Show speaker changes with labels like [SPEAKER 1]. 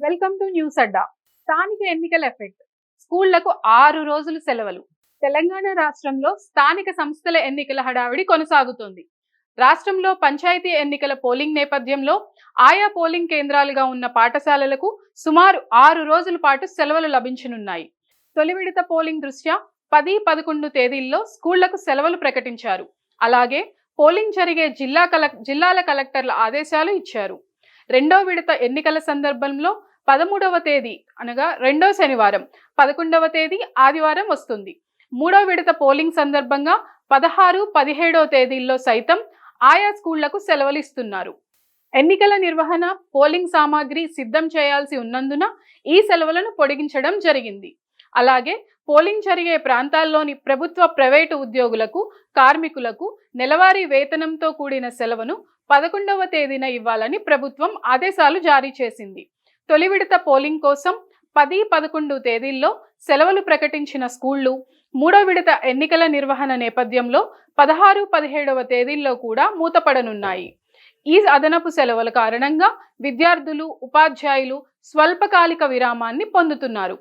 [SPEAKER 1] Welcome to news అడ్డా. స్థానిక ఎన్నికల effect. స్కూళ్ళకు ఆరు రోజులు సెలవులు. తెలంగాణ రాష్ట్రంలో స్థానిక సంస్థల ఎన్నికల హడావిడి కొనసాగుతోంది. రాష్ట్రంలో పంచాయతీ ఎన్నికల పోలింగ్ నేపథ్యంలో ఆయా పోలింగ్ కేంద్రాలుగా ఉన్న పాఠశాలలకు సుమారు ఆరు రోజుల పాటు సెలవులు లభించనున్నాయి. తొలి విడత పోలింగ్ దృష్ట్యా పది పదకొండు తేదీల్లో స్కూళ్ళకు సెలవులు ప్రకటించారు. అలాగే పోలింగ్ జరిగే జిల్లా కలెక్ జిల్లాల కలెక్టర్ల ఆదేశాలు ఇచ్చారు. రెండో విడత ఎన్నికల సందర్భంలో పదమూడవ తేదీ అనగా రెండో శనివారం పదకొండవ తేదీ ఆదివారం వస్తుంది. మూడో విడత పోలింగ్ సందర్భంగా పదహారు పదిహేడవ తేదీల్లో సైతం ఆయా స్కూళ్ళకు సెలవులు ఇస్తున్నారు ఎన్నికల నిర్వహణ పోలింగ్ సామాగ్రి సిద్ధం చేయాల్సి ఉన్నందున ఈ సెలవులను పొడిగించడం జరిగింది. అలాగే పోలింగ్ జరిగే ప్రాంతాల్లోని ప్రభుత్వ ప్రైవేటు ఉద్యోగులకు కార్మికులకు నెలవారీ వేతనంతో కూడిన సెలవును పదకొండవ తేదీన ఇవ్వాలని ప్రభుత్వం ఆదేశాలు జారీ చేసింది. తొలి విడత పోలింగ్ కోసం పది పదకొండు తేదీల్లో సెలవులు ప్రకటించిన స్కూళ్ళు మూడో విడత ఎన్నికల నిర్వహణ నేపథ్యంలో పదహారు పదిహేడవ తేదీల్లో కూడా మూతపడనున్నాయి. ఈ అదనపు సెలవుల కారణంగా విద్యార్థులు ఉపాధ్యాయులు స్వల్పకాలిక విరామాన్ని పొందుతున్నారు.